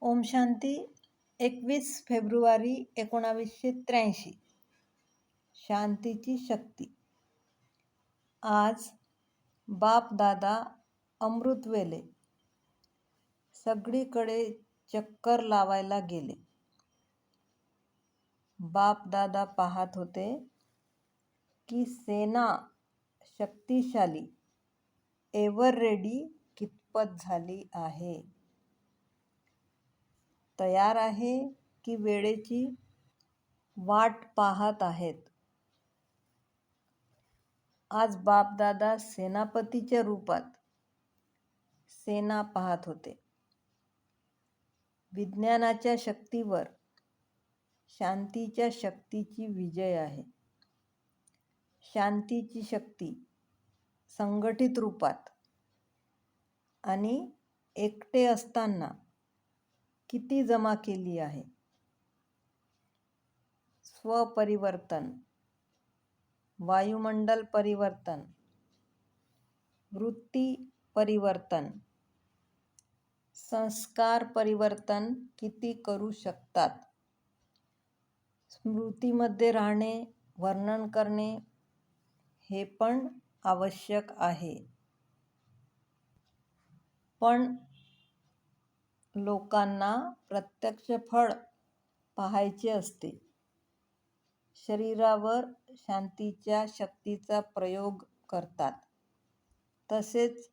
ओम शांती एकवीस फेब्रुवारी एकोणावीसशे त्र्याऐंशी. शांतीची शक्ती. आज बाप दादा अमृतवेले सगळीकडे चक्कर लावायला गेले. बाप दादा पाहत होते की सेना शक्तिशाली एव्हर रेडी कितपत झाली आहे. तयार आहे की वेळेची वाट पाहत आहेत? आज बापदादा सेनापतीच्या रूपात सेना पाहत होते. विज्ञानाच्या शक्तीवर शांतीच्या शक्तीची विजय आहे. शांतीची शक्ती संघटित रूपात आणि एकटे असताना किती जमा केली आहे? स्वपरिवर्तन वायुमंडल परिवर्तन वृत्ती परिवर्तन संस्कार परिवर्तन किती करू शकतात? स्मृतीमध्ये राहणे वर्णन करणे हे पण आवश्यक आहे. पण लोकांना प्रत्यक्ष फळ पाहायचे असते. शरीरावर शांतीच्या शक्तीचा प्रयोग करतात. तसेच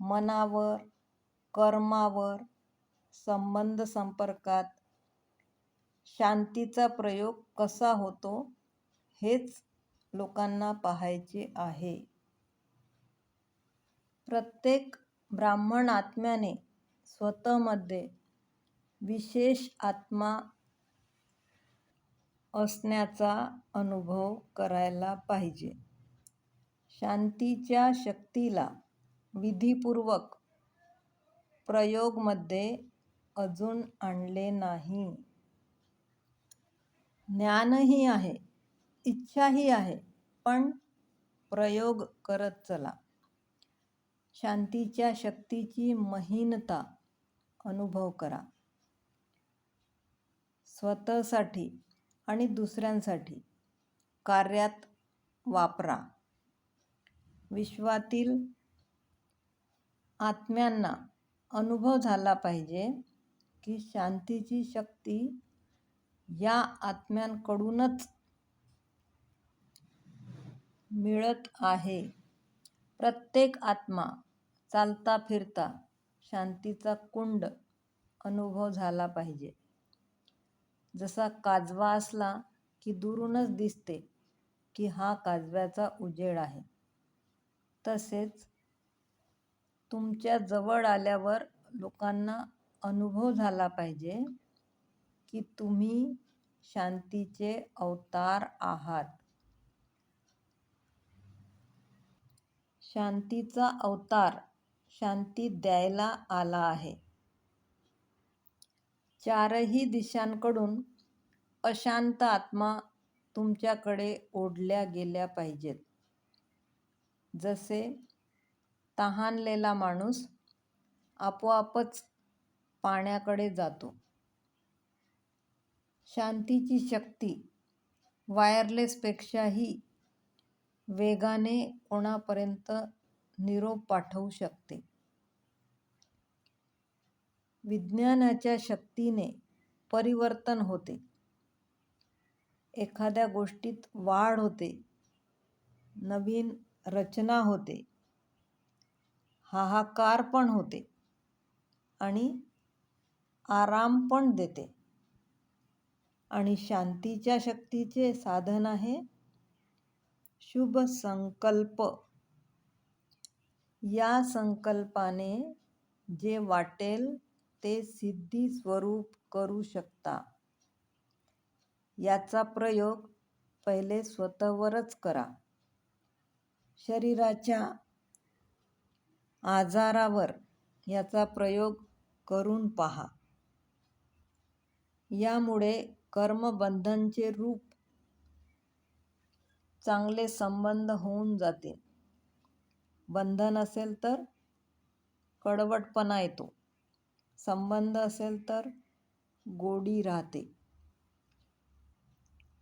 मनावर कर्मावर संबंध संपर्कात शांतीचा प्रयोग कसा होतो हेच लोकांना पाहायचे आहे. प्रत्येक ब्राह्मण आत्म्याने स्वतःमध्ये विशेष आत्मा असण्याचा अनुभव करायला पाहिजे. शांतीच्या शक्तीला विधीपूर्वक प्रयोगमध्ये अजून आणले नाही. ज्ञानही आहे इच्छाही आहे पण प्रयोग करत चला. शांतीच्या शक्तीची महीनता अनुभव करा. स्वतःसाठी आणि दुसऱ्यांसाठी कार्यात वापरा. विश्वातील आत्म्यांना अनुभव झाला पाहिजे की शांतीची शक्ती या आत्म्यांकडूनच मिळत आहे. प्रत्येक आत्मा चालता फिरता शांतीचा कुंड अनुभव झाला पाहिजे. जसा काजवा असला की दुरूनच दिसते की हा काजव्याचा उजेड आहे. तसेच तुमच्या जवळ आल्यावर लोकांना अनुभव झाला पाहिजे की तुम्ही शांतीचे अवतार आहात. शांतीचा अवतार शांती द्यायला आला आहे. चारही दिशांकडून अशांत आत्मा तुमच्याकडे ओढल्या गेल्या पाहिजेत. जसे तहानलेला माणूस आपोआपच पाण्याकडे जातो. शांतीची शक्ती वायरलेसपेक्षाही वेगाने कोणापर्यंत निरोप पाठवू शकते? विज्ञानाच्या शक्तीने परिवर्तन होते. एखाद्या गोष्टीत वाढ होते. नवीन रचना होते. हाहाकार पण होते. आणि आराम पण देते. आणि शांतीच्या शक्तीचे साधन आहे शुभ संकल्प. या संकल्पाने जे वाटेल ते सिद्धी स्वरूप करू शकता. याचा प्रयोग पहिले स्वतःवरच करा. शरीराच्या आजारावर याचा प्रयोग करून पहा. यामुळे कर्मबंधनचे रूप चांगले संबंध होऊन जाते बंधन असेल तर कडवटपणा येतो. संबंध असेल तर गोडी राहते.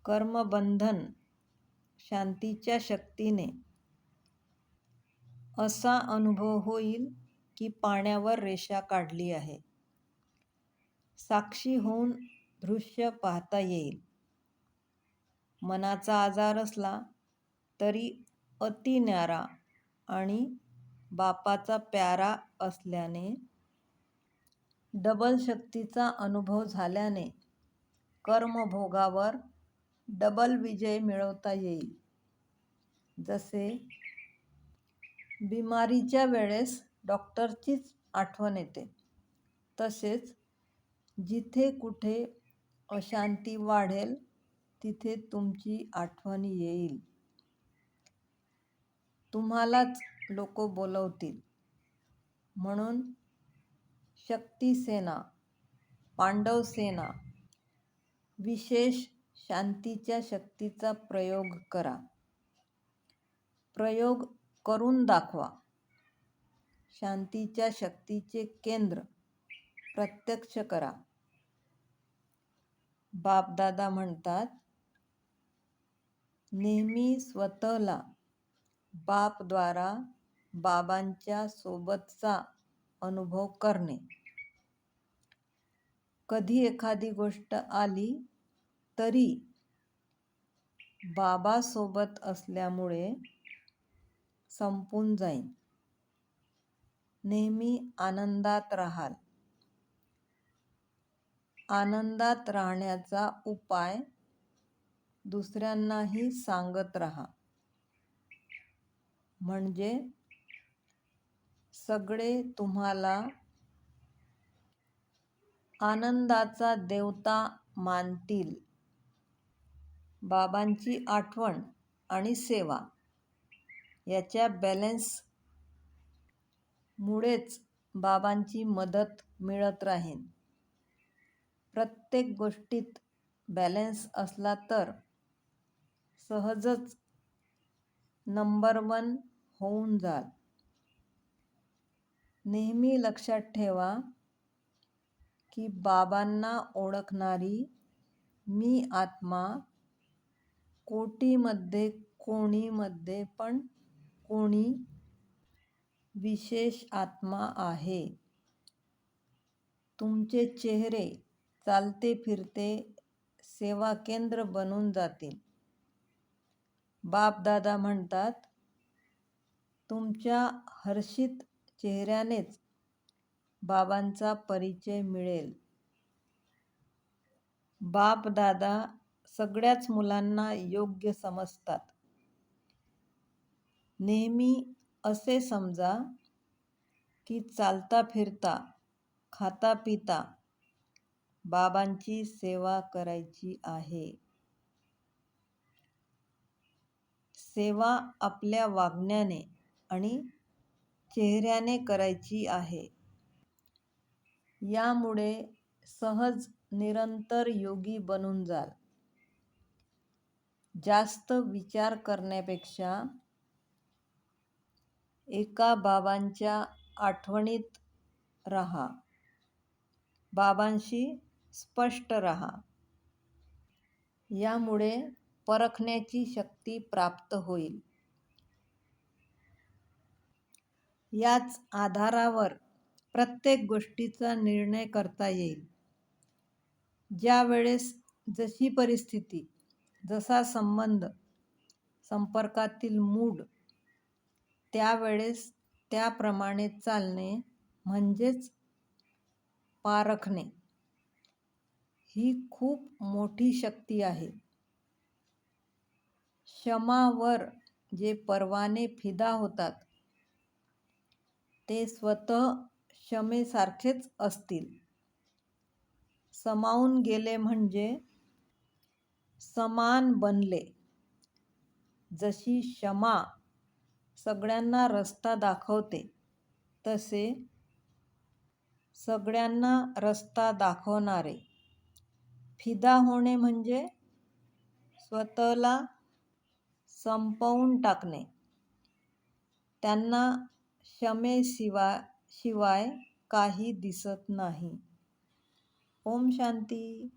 कर्मबंधन शांतीच्या शक्तीने असा अनुभव होईल की पाण्यावर रेषा काढली आहे. साक्षी होऊन दृश्य पाहता येईल. मनाचा आजार असला तरी अति न्यारा आणि बापाचा प्यारा असल्याने डबल शक्तीचा अनुभव झाल्याने कर्मभोगावर डबल विजय मिळवता येईल. जसे बिमारीच्या वेळेस डॉक्टरचीच आठवण येते तसेच जिथे कुठे अशांती वाढेल तिथे तुमची आठवण येईल. तुम्हालाच लोक बोलवतील. म्हणून शक्तिसेना पांडवसेना विशेष शांतीच्या शक्तीचा प्रयोग करा. प्रयोग करून दाखवा. शांतीच्या शक्तीचे केंद्र प्रत्यक्ष करा. बापदादा म्हणतात नेहमी स्वतःला बापद्वारा बाबांच्या सोबतचा अनुभव करणे. कधी एखादी गोष्ट आली तरी बाबासोबत असल्यामुळे संपून जाईन. नेहमी आनंदात राहाल. आनंदात राहण्याचा उपाय दुसऱ्यांनाही सांगत राहा. म्हणजे सगळे तुम्हाला आनंदाचा देवता मानतील. बाबांची आठवण आणि सेवा याच्या बॅलेन्समुळेच बाबांची मदत मिळत राहीन प्रत्येक गोष्टीत बॅलेन्स असला तर सहजच नंबर वन होऊन जाल. नेहमी लक्षात ठेवा की बाबांना ओळखणारी मी आत्मा कोटीमध्ये कोणीमध्ये पण कोणी विशेष आत्मा आहे. तुमचे चेहरे चालते फिरते सेवा केंद्र बनून जातील. बापदादा म्हणतात तुमच्या हर्षित चेहऱ्यानेच बाबांचा परिचय मिळेल. बापदादा सगळ्याच मुलांना योग्य समजतात. नेहमी असे समजा की चालता फिरता खाता पिता बाबांची सेवा करायची आहे. सेवा आपल्या वागण्याने आणि चेहऱ्याने करायची आहे. यामुळे सहज निरंतर योगी बनून जाल. जास्त विचार करण्यापेक्षा एका बाबांच्या आठवणीत राहा. बाबांशी स्पष्ट राहा. यामुळे परखण्याची शक्ती प्राप्त होईल. याच आधारावर प्रत्येक गोष्टीचा निर्णय करता येईल. ज्या वेळेस जशी परिस्थिती जसा संबंध संपर्कातील मूड त्यावेळेस त्याप्रमाणे चालणे म्हणजेच पारखणे ही खूप मोठी शक्ती आहे. क्षमावर जे परवाने फिदा होतात ते स्वतः क्षमेसारखेच असतील. समावून गेले म्हणजे समान बनले. जशी क्षमा सगळ्यांना रस्ता दाखवते तसे सगळ्यांना रस्ता दाखवणारे. फिदा होणे म्हणजे स्वतःला संपवून टाकणे. त्यांना क्षमेशिवाय शिवाय काही दिसत नाही. ओम शांती.